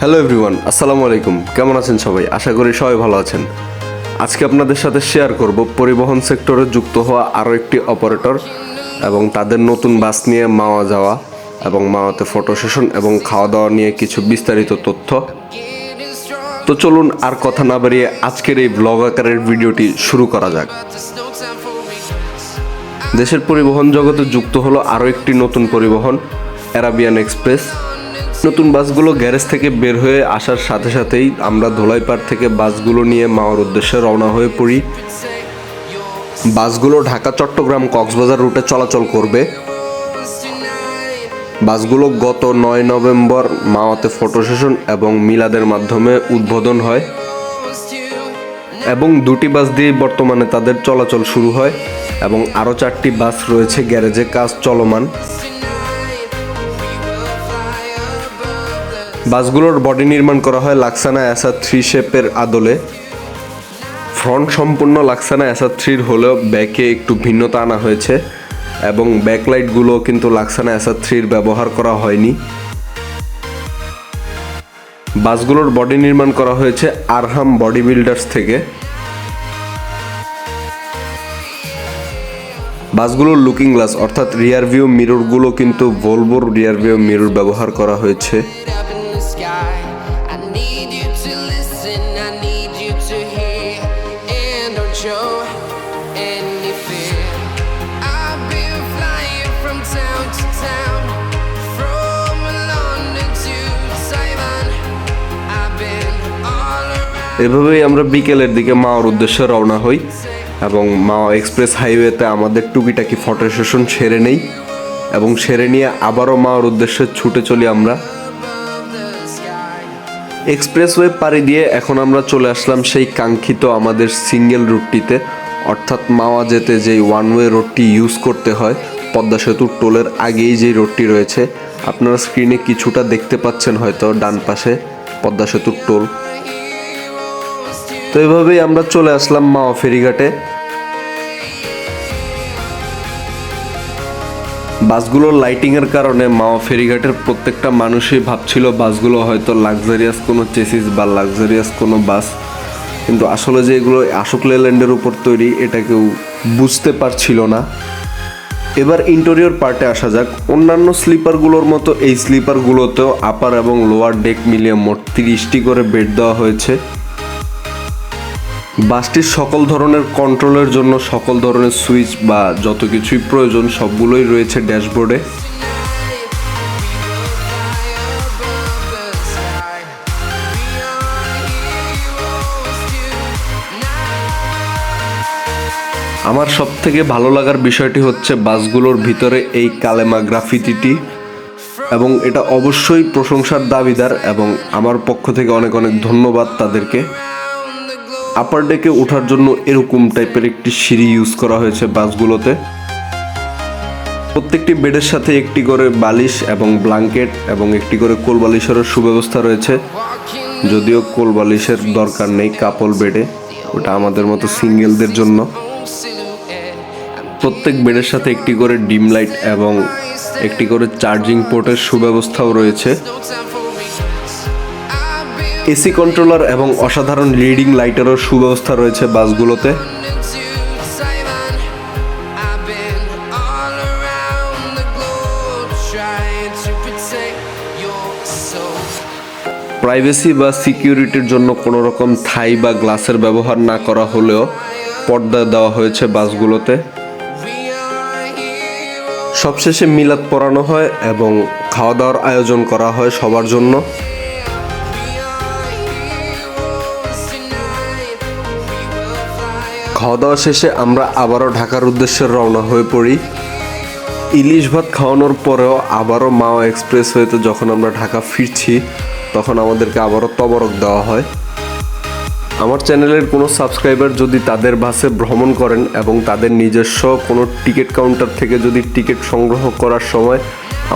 Hello everyone আসসালামু আলাইকুম। কেমন আছেন সবাই? আশা করি সবাই ভালো আছেন। আজকে আপনাদের সাথে শেয়ার করব পরিবহন সেক্টরে যুক্ত হওয়া আরও একটি অপারেটর এবং তাদের নতুন বাস নিয়ে মাওয়া যাওয়া এবং মাওয়াতে ফটো সেশন এবং খাওয়া দাওয়া নিয়ে কিছু বিস্তারিত তথ্য। তো চলুন আর কথা না বাড়িয়ে আজকের এই ব্লগ আকারের ভিডিওটি শুরু করা যাক। দেশের পরিবহন জগতে যুক্ত হলো আরও একটি নতুন পরিবহন অ্যারাবিয়ান এক্সপ্রেস নতুন বাসগুলো গ্যারেজ থেকে বের হয়ে আসার সাথে সাথেই আমরা ধোলাইপাড় থেকে বাসগুলো নিয়ে মাওয়ার উদ্দেশ্যে রওনা হয়ে পড়ি। বাসগুলো ঢাকা, চট্টগ্রাম, কক্সবাজার রুটে চলাচল করবে। বাসগুলো গত নয় নভেম্বর মাওয়াতে ফটো সেশন এবং মিলাদের মাধ্যমে উদ্বোধন হয় এবং দুটি বাস দিয়ে বর্তমানে তাদের চলাচল শুরু হয় এবং আরও চারটি বাস রয়েছে গ্যারেজে, কাজ চলমান। বাসগুলোর বডি নির্মাণ করা হয় লাক্সানা অ্যাসা থ্রি শেপের আদলে। ফ্রন্ট সম্পূর্ণ লাক্সানা অ্যাসা থ্রির হলেও ব্যাকে একটু ভিন্নতা আনা হয়েছে এবং ব্যাকলাইটগুলো কিন্তু লাক্সানা অ্যাসা থ্রির ব্যবহার করা হয়নি। বাসগুলোর বডি নির্মাণ করা হয়েছে আরহাম বডি বিল্ডার্স থেকে। বাসগুলোর লুকিং গ্লাস অর্থাৎ রিয়ার ভিউ মিররগুলো কিন্তু ভলভোর রিয়ার ভিউ মিরর ব্যবহার করা হয়েছে। এভাবেই আমরা বিকেলের দিকে মাওয়ার উদ্দেশ্যে রওনা হই এবং মাওয়া এক্সপ্রেস হাইওয়েতে আমাদের টুকিটাকি ফটো সেশন সেরে নেই এবং সেরে নিয়ে আবারও মাওয়ার উদ্দেশ্যে ছুটে চলি আমরা। এক্সপ্রেসওয়ে পাড়ি দিয়ে এখন আমরা চলে আসলাম সেই কাঙ্ক্ষিত আমাদের সিঙ্গেল রুটটিতে। অর্থাৎ মাওয়া যেতে যেই ওয়ান ওয়ে রোডটি ইউজ করতে হয়, পদ্মা সেতুর টোলের আগেই যেই রোডটি রয়েছে। আপনারা স্ক্রিনে কিছুটা দেখতে পাচ্ছেন হয়তো ডান পাশে পদ্মা সেতুর টোল। তো এভাবেই আমরা চলে আসলাম মাওয়া ফেরিঘাটে। বাসগুলোর লাইটিংয়ের কারণে মাওয়া ফেরিঘাটের প্রত্যেকটা মানুষই ভাবছিল বাসগুলো হয়তো লাক্সারিয়াস কোনো চেসিস বা লাক্সারিয়াস কোনো বাস। কিন্তু আসলে যে এগুলো আশোক লেল্যান্ডের উপর তৈরি, এটা কেউ বুঝতে পারছিল না। এবার ইন্টেরিয়র পার্টে আসা যাক। অন্যান্য স্লিপারগুলোর মতো এই স্লিপারগুলোতেও আপার এবং লোয়ার ডেক মিলিয়ে মোট তিরিশটি করে বেড দেওয়া হয়েছে। বাসটির সকল ধরনের কন্ট্রোলের জন্য সকল ধরনের সুইচ বা যত কিছুই প্রয়োজন সবগুলোই রয়েছে ড্যাশবোর্ডে। আমার সব থেকে ভালো লাগার বিষয়টি হচ্ছে বাসগুলোর ভিতরে এই কালেমা গ্রাফিতিটি এবং এটা অবশ্যই প্রশংসার দাবিদার এবং আমার পক্ষ থেকে অনেক অনেক ধন্যবাদ তাদেরকে। আপার ডেকে ওঠার জন্য এরকম টাইপের একটি সিঁড়ি ইউজ করা হয়েছে বাসগুলোতে। প্রত্যেকটি বেডের সাথে একটি করে বালিশ এবং ব্লাঙ্কেট এবং একটি করে কোল বালিশেরও সুব্যবস্থা রয়েছে। যদিও কোল বালিশের দরকার নেই কাপল বেডে, ওটা আমাদের মতো সিঙ্গেলদের জন্য। প্রত্যেক বেডের সাথে একটি করে ডিম লাইট এবং একটি করে চার্জিং পোর্টের সুব্যবস্থাও রয়েছে। এসি কন্ট্রোলার এবং অসাধারণ লিডিং লাইটেরও সুব্যবস্থা রয়েছে বাসগুলোতে। প্রাইভেসি বা সিকিউরিটির জন্য কোনো রকম থাই বা গ্লাসের ব্যবহার না করা হলেও পর্দা দেওয়া হয়েছে বাসগুলোতে। সবশেষে মিলাদ পড়ানো হয় এবং খাওয়া দাওয়ার আয়োজন করা হয় সবার জন্য। খাওয়া দাওয়া শেষে আমরা আবারও ঢাকার উদ্দেশ্যে রওনা হয়ে পড়ি। ইলিশ ভাত খাওয়ানোর পরেও আবারও মাও এক্সপ্রেস হয়েতে যখন আমরা ঢাকা ফিরছি, তখন আমাদেরকে আবারও তবরক দেওয়া হয়। আমার চ্যানেলের কোনো সাবস্ক্রাইবার যদি তাদের বাসে ভ্রমণ করেন এবং তাদের নিজস্ব কোনো টিকিট কাউন্টার থেকে যদি টিকিট সংগ্রহ করার সময়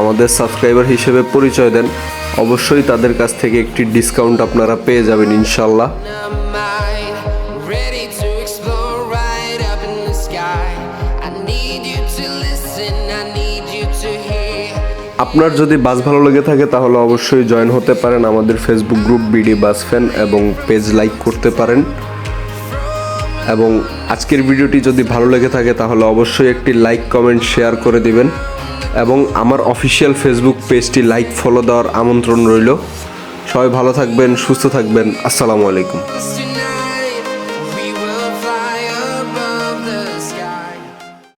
আমাদের সাবস্ক্রাইবার হিসেবে পরিচয় দেন, অবশ্যই তাদের কাছ থেকে একটি ডিসকাউন্ট আপনারা পেয়ে যাবেন ইনশাল্লাহ। আপনার যদি বাস ভালো লেগে থাকে তাহলে অবশ্যই জয়েন হতে পারেন আমাদের Facebook group BD bus fan এবং পেজ লাইক করতে পারেন। এবং আজকের ভিডিওটি যদি ভালো লেগে থাকে তাহলে অবশ্যই একটি লাইক কমেন্ট শেয়ার করে দিবেন। এবং আমার অফিসিয়াল ফেসবুক পেজটি লাইক ফলো দেওয়ার আমন্ত্রণ রইল। সবাই ভালো থাকবেন সুস্থ থাকবেন। আসসালামু আলাইকুম।